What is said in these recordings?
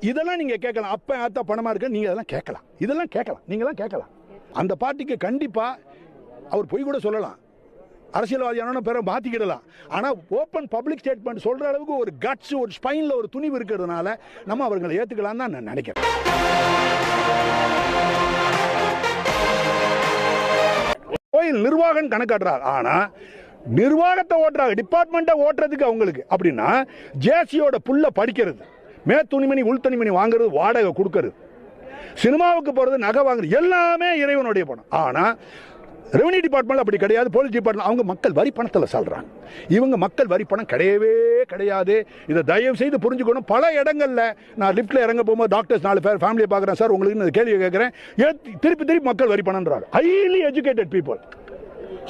இதெல்லாம் நீங்கள் கேட்கலாம். அப்போ ஆத்தா பணமாக இருக்கு நீங்கள் அதெல்லாம் கேட்கலாம். இதெல்லாம் கேட்கலாம். நீங்களாம் கேட்கலாம். அந்த பார்ட்டிக்கு கண்டிப்பாக அவர் பொய் கூட சொல்லலாம். அரசியல்வாதியான பேரை மாற்றிக்கிடலாம் ஆனால் ஓப்பன் பப்ளிக் ஸ்டேட்மெண்ட் சொல்கிற அளவுக்கு ஒரு கட்ஸ் ஒரு ஸ்பைனில் ஒரு துணிவு இருக்கிறதுனால நம்ம அவர்களை ஏற்றுக்கலாம் தான் நான் நினைக்கிறேன். கோயில் நிர்வாகம் கணக்காடுறார் ஆனால் நிர்வாகத்தை ஓட்டுறாங்க. டிபார்ட்மெண்ட்டை ஓட்டுறதுக்கு அவங்களுக்கு. அப்படின்னா ஜேசியோட புல்ல படிக்கிறது. மேத்துணிமணி உள்தனிமணி வாங்குறது வாடகை கொடுக்கறது. சினிமாவுக்கு போகிறது நகை வாங்குறது எல்லாமே இறைவனுடைய பணம். ஆனால் ரெவன்யூ டிபார்ட்மெண்ட் அப்படி கிடையாது போலீஸ் டிபார்ட்மெண்ட் அவங்க மக்கள் வரி பணத்தில் சொல்கிறாங்க இவங்க மக்கள் வரி பணம் கிடையவே கிடையாது. இதை தயவு செய்து புரிஞ்சுக்கணும். பல இடங்களில் நான் லிஃப்ட்டில் இறங்க போகும்போது டாக்டர்ஸ் நாலு பேர் ஃபேமிலியை பார்க்குறேன் சார் உங்களுக்கு இந்த கேள்வி கேட்குறேன் திருப்பி திருப்பி மக்கள் வரி பணம்ன்றாங்க. ஹைலி எஜுகேட்டட் பீப்புள்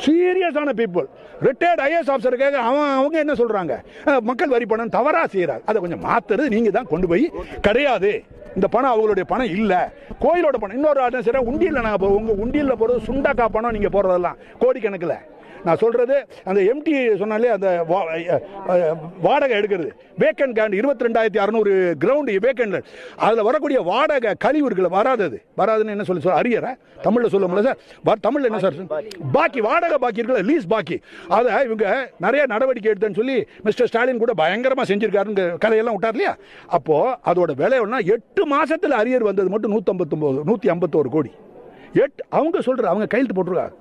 சீரியஸான பீப்புள் ரிட்டையர்ட் ஐஎஸ் ஆஃபீஸர் கேட்க அவன் அவங்க என்ன சொல்கிறாங்க மக்கள் வரி பணம் தவறாக செய்கிறார் அதை கொஞ்சம் மாற்றுறது நீங்கள் தான் கொண்டு போய் கிடையாது. இந்த பணம் அவங்களுடைய பணம் இல்லை. கோயிலோட பணம். இன்னொரு ஆட்டம் சரி உண்டியில் நாங்கள் போகிறோம் உங்கள் உண்டியில் போகிறது சுண்டாக்கா பணம் நீங்கள் போடுறதெல்லாம். கோடிக்கணக்கில். நான் சொல்கிறது அந்த எம்டி சொன்னாலே அந்த வாடகை எடுக்கிறது. வேக்கன் கேண்ட் இருபத்தி ரெண்டாயிரத்தி அறநூறு கிரவுண்டு வேக்கன் அதில் வரக்கூடிய வாடகை கழிவு இருக்குல்ல வராதது. வராதுன்னு என்ன சொல்லி சொல்ல அரியற தமிழில் சொல்ல முடியல சார். தமிழ்ல என்ன சார் பாக்கி வாடகை பாக்கி இருக்குல்ல லீஸ் பாக்கி. அதை இவங்க நிறைய நடவடிக்கை எடுத்தேன்னு சொல்லி மிஸ்டர் ஸ்டாலின் கூட பயங்கரமாக செஞ்சிருக்காருங்க கதையெல்லாம் விட்டார் இல்லையா? அப்போது அதோட விலை ஒன்றா எட்டு மாசத்துல அரியர் வந்தது மட்டும் நூற்றம்பத்தொம்போது நூற்றி ஐம்பத்தோரு கோடி. எட் அவங்க சொல்கிற அவங்க கையெழுத்து போட்டிருக்காங்க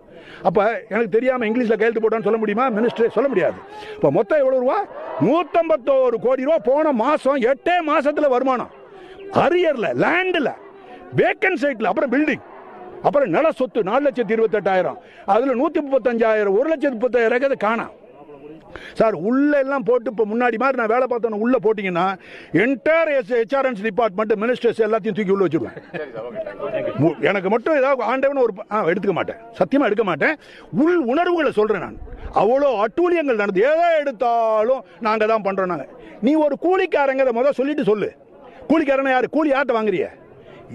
அப்போ எனக்கு தெரியாமல் இங்கிலீஷில் கையெழுத்து போட்டான்னு சொல்ல முடியுமா? மினிஸ்டர் சொல்ல முடியாது. இப்போ மொத்தம் எவ்வளோ ரூபா? நூற்றம்பத்தோரு கோடி ரூபா. போன மாதம் எட்டே மாதத்தில் வருமானம். அரியரில் லேண்டில் வேக்கன் சைட்டில் அப்புறம் பில்டிங் அப்புறம் நில சொத்து நாலு லட்சத்தி இருபத்தெட்டாயிரம். அதில் நூற்றி முப்பத்தஞ்சாயிரம் ஒரு லட்சத்தி முப்பத்தாயிரம் இருக்கிறது காணாம் சார் உள்ளே எல்லாம் போட்டு இப்போ முன்னாடி மாதிரி நான் வேலை பார்த்தோன்னு உள்ளே போட்டிங்கன்னா என்டையர் எஸ் ஹெச்ஆர்என்ஸ் டிபார்ட்மெண்ட் மினிஸ்டர்ஸ் எல்லாத்தையும் தூக்கி உள்ள வச்சுருவேன். மு- எனக்கு மட்டும் ஏதாவது ஆண்டவன் ஒரு ஆ, எடுத்துக்க மாட்டேன். சத்தியமாக எடுக்க மாட்டேன். உள் உணர்வுகளை சொல்கிறேன் நான். அவ்வளோ அட்டூழியங்கள் நடந்து எதை எடுத்தாலும் நாங்கள் தான் பண்ணுறோம் நாங்கள் நீ ஒரு கூலிக்காரங்க முதல் சொல்லிட்டு சொல்லு. கூலிக்காரனை யார்? கூலி யார்கிட்ட வாங்குறிய?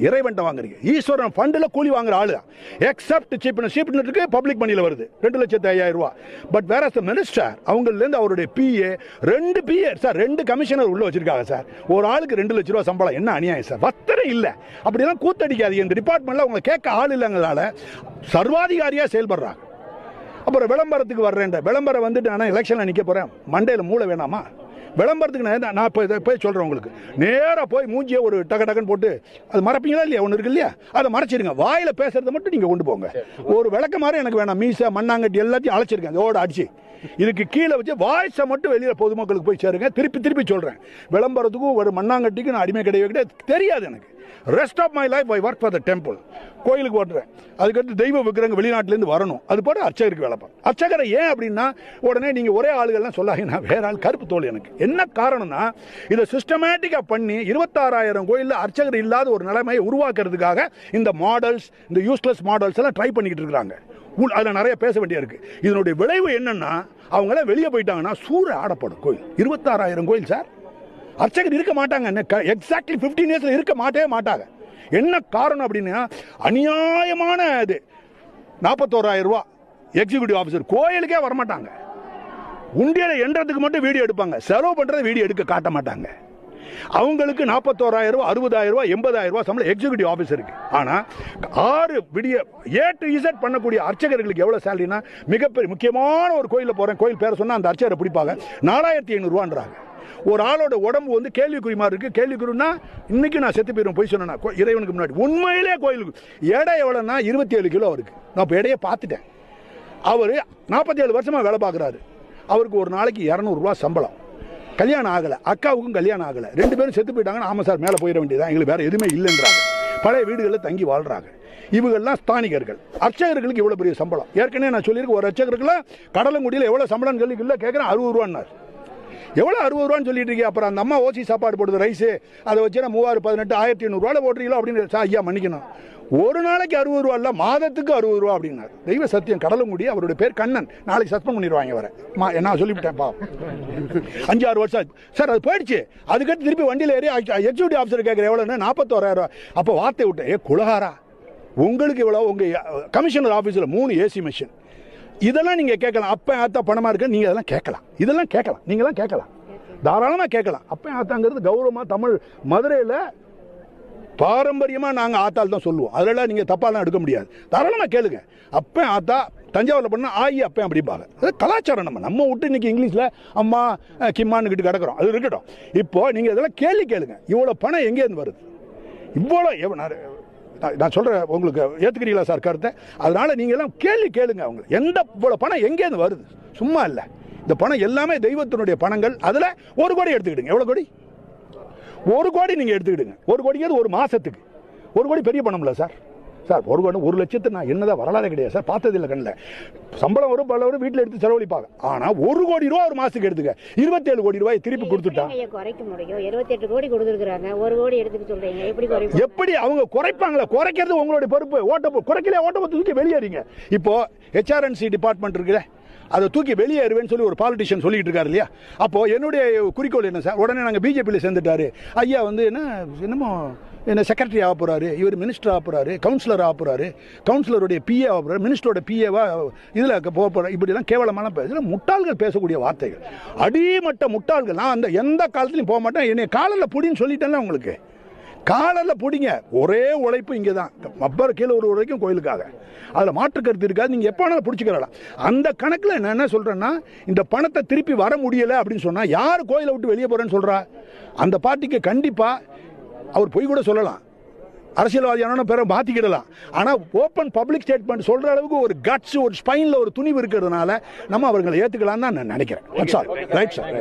இறைவன்ட்ட வாங்குறீங்க. ஈஸ்வரன் ஃபண்டில் கூலி வாங்குற ஆளு எக்ஸப்ட் சீப் சீப் இருக்கு பப்ளிக் மணியில் வருது. ரெண்டு லட்சத்து ஐயாயிரம் ரூபா. பட் வேற மினிஸ்டர் அவங்கலேருந்து அவருடைய பிஏ ரெண்டு பிஏ சார் ரெண்டு கமிஷனர் உள்ள வச்சிருக்காங்க சார் ஒரு ஆளுக்கு ரெண்டு லட்ச ரூபா சம்பளம். என்ன அநியாயம் சார் வத்தனை இல்லை. அப்படிலாம் கூத்தடிக்காது இந்த டிபார்ட்மெண்ட்டில் அவங்க கேட்க ஆள் இல்லைங்கிறதால சர்வாதிகாரியாக செயல்படுறாங்க. அப்புறம் விளம்பரத்துக்கு வர்றேன் விளம்பரம் வந்துட்டு நான் எலெக்ஷனில் நிற்க போகிறேன் மண்டையில் மூளை வேணாமா? விளம்பரத்துக்கு நான் நான் இப்போ போய் சொல்கிறேன் உங்களுக்கு. நேராக போய் மூஞ்சியை ஒரு டக டக்குன்னு போட்டு அது மறைப்பீங்களா இல்லையா? ஒன்று இருக்கு இல்லையா? அதை மறைச்சிருங்க. வாயில் பேசுறதை மட்டும் நீங்கள் கொண்டு போங்க. ஒரு விளக்க மாதிரி எனக்கு வேணாம். மீசை மண்ணாங்கட்டி எல்லாத்தையும் அழைச்சிருக்கேன். அதோட அடிச்சு. இதுக்கு கீழே வச்சு வாய்ஸை மட்டும் வெளியில் பொதுமக்களுக்கு போய் சேருங்க. திருப்பி திருப்பி சொல்கிறேன் விளம்பரத்துக்கும் ஒரு மண்ணாங்கட்டிக்கும் நான் அடிமை கிடையவே கிடையாது. தெரியாது எனக்கு. Rest of my life I work for the temple கோயிலுக்கு ஓட்டுறேன். அதுக்கடுத்து தெய்வ விக்கிரங்க வெளிநாட்டிலேருந்து வரணும். அது போட்டு அர்ச்சகருக்கு வேலை பார்ப்பேன். அர்ச்சகரை ஏன் அப்படின்னா உடனே நீங்கள் ஒரே ஆளுகள்லாம் சொல்லாங்க நான் வேற ஆள் கருப்பு தோல் எனக்கு. என்ன காரணம்னா இதை சிஸ்டமேட்டிக்காக பண்ணி இருபத்தாறாயிரம் கோயிலில் அர்ச்சகர் இல்லாத ஒரு நிலைமையை உருவாக்குறதுக்காக இந்த மாடல்ஸ் இந்த யூஸ்லெஸ் மாடல்ஸ் எல்லாம் ட்ரை பண்ணிக்கிட்டு இருக்கிறாங்க. அதில் நிறைய பேச வேண்டிய இருக்கு. இதனுடைய விளைவு என்னன்னா அவங்களாம் வெளியே போயிட்டாங்கன்னா சூற ஆடப்படும் கோயில். இருபத்தாறாயிரம் கோயில் சார். அர்ச்சகர் இருக்க மாட்டாங்க. எக்ஸாக்ட்லி ஃபிஃப்டீன் இயர்ஸில் இருக்க மாட்டே மாட்டாங்க. என்ன காரணம் அப்படின்னா அநியாயமான இது. நாற்பத்தோராயிரம் ரூபா. எக்ஸிக்யூட்டிவ் ஆஃபீஸர் கோயிலுக்கே வரமாட்டாங்க. உண்டியலை எண்றதுக்கு மட்டும் வீடியோ எடுப்பாங்க. செலவு பண்ணுறதை வீடியோ எடுக்க காட்ட மாட்டாங்க. அவங்களுக்கு நாற்பத்தோராயிரம் ரூபா அறுபதாயிரம் ரூபா எண்பதாயிரம் ரூபா சம்பளம் எக்ஸிக்யூட்டிவ் ஆஃபீஸருக்கு ஆனால் ஆறு விடிய ஏ டு இசட் பண்ணக்கூடிய அர்ச்சகர்களுக்கு எவ்வளோ சேலரினா மிகப்பெரிய முக்கியமான ஒரு கோயிலில் போகிறேன் கோயில் பேரை சொன்னால் அந்த அர்ச்சகரை பிடிப்பாங்க. நாலாயிரத்தி ஐநூறுரூவான்றாங்க. ஒரு ஆளோட உடம்பு வந்து கேள்விக்குறி மாதிரி இருக்கு. கேள்விக்குறினா இன்னைக்கு நான் செத்து போயிடும் போய் சொன்னேன்னா இறைவனுக்கு முன்னாடி. உண்மையிலே கோயிலுக்கு எடை எவ்வளோன்னா இருபத்தி ஏழு கிலோ இருக்கு. நான் இப்போ இடையே பார்த்துட்டேன். அவர் நாற்பத்தி ஏழு வருஷமாக வேலை பார்க்குறாரு. அவருக்கு ஒரு நாளைக்கு இரநூறுவா சம்பளம். கல்யாணம் ஆகலை அக்காவுக்கும் கல்யாணம் ஆகலை. ரெண்டு பேரும் செத்து போயிட்டாங்கன்னா ஆமாம் சார் மேலே போயிட வேண்டியதான் எங்களுக்கு வேறு எதுவுமே இல்லைன்றாங்க. பழைய வீடுகளில் தங்கி வாழ்கிறாங்க இவங்கெல்லாம் ஸ்தானிகர்கள். அர்ச்சகர்களுக்கு இவ்வளோ பெரிய சம்பளம். ஏற்கனவே நான் சொல்லியிருக்கேன் ஒரு அர்ச்சகருக்குலாம் கடலங்குடியில் எவ்வளோ சம்பளம் சொல்லி இல்லை கேட்குறேன் அறுபது ரூபான்னார். எவ்வளோ அறுபது ரூபான்னு சொல்லிட்டு இருக்கீங்க? அப்புறம் அந்த அம்மா ஓசி சாப்பாடு போடுது ரைஸு அதை வச்சு நான் மூவாயிரம் பதினெட்டு ஆயிரத்தி ஐநூறுரூவாவில் போடுறீங்களோ அப்படின்னு சார் ஐயா மன்னிக்கணும். ஒரு நாளைக்கு அறுபது ரூபா இல்லை மாதத்துக்கு அறுபது ரூபா அப்படின்னார். தெய்வ சத்தியம் கடலுங்குடி அவருடைய பேர் கண்ணன். நாளைக்கு சஸ்பெண்ட் பண்ணிடுவாங்க வர மா என்ன சொல்லிவிட்டேன் பா ஆறு வருஷம் ஆச்சு. சார் அது போயிடுச்சு. அதுக்கடுத்து திருப்பி வண்டியில் ஏறி எக்ஸிக்யூட்டிவ் ஆஃபீஸர் கேட்குற எவ்வளோன்னா நாற்பத்தோராயிரம் ரூபா. அப்போ வார்த்தை விட்டேன் ஏ குலகாரா உங்களுக்கு இவ்வளோ உங்கள் கமிஷனர் ஆஃபீஸில் மூணு ஏசி மிஷின் இதெல்லாம் நீங்கள் கேட்கலாம். அப்போ ஆத்தா பணமாக இருக்கு? நீங்கள் அதெல்லாம் கேட்கலாம். இதெல்லாம் கேட்கலாம். நீங்களாம் கேட்கலாம். தாராளமாக கேட்கலாம். அப்போ ஆத்தாங்கிறது கௌரவமாக தமிழ் மதுரையில் பாரம்பரியமாக நாங்கள் ஆத்தால் தான் சொல்லுவோம். அதெல்லாம் நீங்கள் தப்பாலாம் எடுக்க முடியாது. தாராளமாக கேளுங்க. அப்போ ஆத்தா தஞ்சாவூரில் பண்ணால் ஆயி அப்போ அப்படிம்பாங்க. அது கலாச்சாரம் நம்ம. நம்ம விட்டு இன்றைக்கி இங்கிலீஷில் அம்மா கிம்மான்னுக்கிட்டு கிடக்குறோம். அது இருக்கட்டும். இப்போ நீங்கள் இதெல்லாம் கேள்வி கேளுங்க. இவ்வளோ பணம் எங்கேருந்து வருது? இவ்வளோ எவ்வளோ நான் சொல்கிறேன் உங்களுக்கு ஏற்றுக்கிறீங்களா சார் கருத்தை? அதனால் நீங்கள் எல்லாம் கேள்வி கேளுங்க அவங்க எந்த இவ்வளோ பணம் எங்கேருந்து வருது? சும்மா இல்லை. இந்த பணம் எல்லாமே தெய்வத்தினுடைய பணங்கள். அதில் ஒரு கோடி எடுத்துக்கிட்டுங்க எவ்வளோ கோடி? ஒரு கோடி நீங்கள் எடுத்துக்கிடுங்க. ஒரு கோடிங்கிறது ஒரு மாதத்துக்கு ஒரு கோடி பெரிய பணம்ல சார். சார் ஒரு கோடி ஒரு லட்சத்து நான் என்னதான் வரலாறே கிடையாது சார். பார்த்ததில்லை கண்ணில். சம்பளம் வரும் பல வரும் வீட்டில் எடுத்து செலவழிப்பாங்க. ஆனால் ஒரு கோடி ரூபா ஒரு மாதத்துக்கு எடுத்துக்க. இருபத்தேழு கோடி ரூபாய் திருப்பி கொடுத்துட்டா. எப்படிங்க ஐயா குறைக்க முடியும்? இருபத்தெட்டு கோடி கொடுத்துருக்காங்க ஒரு கோடி எடுத்துக்க சொல்றீங்க. எப்படி குறைப்போம் எப்படி அவங்க குறைப்பாங்களா? குறைக்கிறது உங்களுடைய பொறுப்பு. ஓட்ட குறைக்கலையா? ஓட்ட தூக்கி வெளியேறீங்க. இப்போ ஹெச்ஆர்என்சி டிபார்ட்மெண்ட் இருக்குல்ல அதை தூக்கி வெளியேறுவேன்னு சொல்லி ஒரு பாலிட்டிஷியன் சொல்லிட்டு இருக்காரு இல்லையா? அப்போ என்னுடைய குறிக்கோள் என்ன சார்? உடனே நாங்கள் பிஜேபியில் சேர்ந்துட்டாரு. ஐயா வந்து என்ன என்னமோ என்ன செக்ரட்டரி ஆக போகிறாரு இவர் மினிஸ்டர் ஆக போகிறாரு கவுன்சிலர் ஆக போகிறாரு கவுன்சிலருடைய பிஏ ஆக போகிறாரு மினிஸ்டரோட பிஏவா இதில் போக போகிறார் இப்படிலாம் கேவலமான பே- முட்டாள்கள் பேசக்கூடிய வார்த்தைகள். அடிமட்ட முட்டாள்கள். நான் அந்த எந்த காலத்துலையும் போக மாட்டேன். என்னை காலில் புடின்னு சொல்லிட்டேன்ல உங்களுக்கு. காலில் பிடிங்க. ஒரே உழைப்பு இங்கே தான் அப்பர் கீழே ஒரு வரைக்கும் கோயிலுக்காக. அதில் மாற்று கருத்து இருக்காது. நீங்கள் எப்போ வேணாலும் பிடிச்சிக்கலாம் அந்த கணக்கில் நான் என்ன சொல்கிறேன்னா இந்த பணத்தை திருப்பி வர முடியலை அப்படின்னு சொன்னால் யார் கோயிலை விட்டு வெளியே போகிறேன்னு சொல்கிறா அந்த பார்ட்டிக்கு கண்டிப்பாக அவர் பொய் கூட சொல்லலாம். அரசியல்வாதியான பேரை மாற்றிக்கிடலாம் ஆனால் ஓப்பன் பப்ளிக் ஸ்டேட்மெண்ட் சொல்கிற அளவுக்கு ஒரு கட்ஸ் ஒரு ஸ்பைனில் ஒரு துணிவு இருக்கிறதுனால நம்ம அவர்களை ஏற்றுக்கலாம் தான் நான் நினைக்கிறேன். Right sir right sir